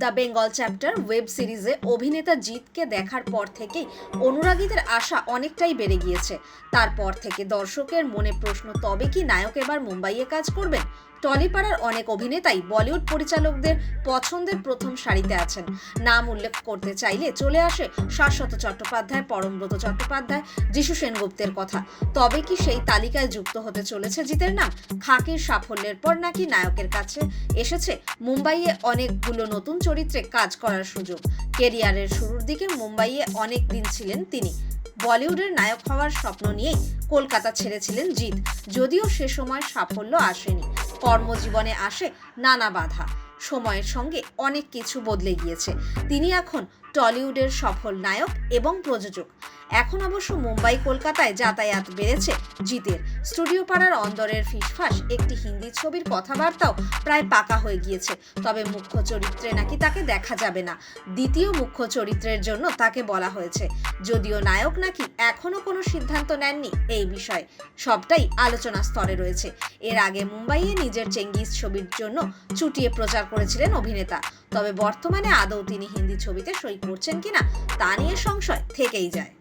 The Bengal chapter web সিরিজে অভিনেতা জিতকে দেখার পর থেকেই অনুরাগীদের আশা অনেকটাই বেড়ে গিয়েছে। তারপর থেকে দর্শকের মনে প্রশ্ন, তবে কি নায়ক এবার মুম্বাইয়ে কাজ করবেন? টলিপাড়ার অনেক অভিনেতাই বলিউড পরিচালকদের পছন্দের প্রথম সারিতে আছেন। নাম উল্লেখ করতে চাইলে চলে আসে শাশ্বত চট্টোপাধ্যায়, পরমব্রত চট্টোপাধ্যায়, যিশু সেনগুপ্তের কথা। তবে কি সেই তালিকায় যুক্ত হতে চলেছে জিতের নাম? খাকির সাফল্যের পর নাকি নায়কের কাছে এসেছে মুম্বাইয়ে অনেকগুলো নতুন চরিত্রে কাজ করার সুযোগ। কেরিয়ারের শুরুর দিকে মুম্বাইয়ে অনেক দিন ছিলেন তিনি। বলিউডের নায়ক হওয়ার স্বপ্ন নিয়েই কলকাতা ছেড়েছিলেন জিৎ। যদিও সে সময় সাফল্য আসেনি। কর্মজীবনে আসে নানা বাধা। সময়ের সঙ্গে অনেক কিছু বদলে গিয়েছে। তিনি এখন টলিউডের সফল নায়ক এবং প্রযোজক। এখন অবশ্য মুম্বাই, কলকাতায় যাতায়াত বেড়েছে জিতের। স্টুডিও পাড়ার অন্দরের ফিসফাস, একটি হিন্দি ছবির কথাবার্তাও প্রায় পাকা হয়ে গিয়েছে। তবে মুখ্য চরিত্রে নাকি তাকে দেখা যাবে না। দ্বিতীয় মুখ্য চরিত্রের জন্য তাকে বলা হয়েছে। যদিও নায়ক নাকি এখনও কোনো সিদ্ধান্ত নেননি এই বিষয়ে। সবটাই আলোচনা স্তরে রয়েছে। এর আগে মুম্বাইয়ে নিজের চেঙ্গিস ছবির জন্য চুটিয়ে প্রচার করেছিলেন অভিনেতা। তবে বর্তমানে আদৌ তিনি হিন্দি ছবিতে সই করছেন কিনা তা নিয়ে সংশয় থেকেই যায়।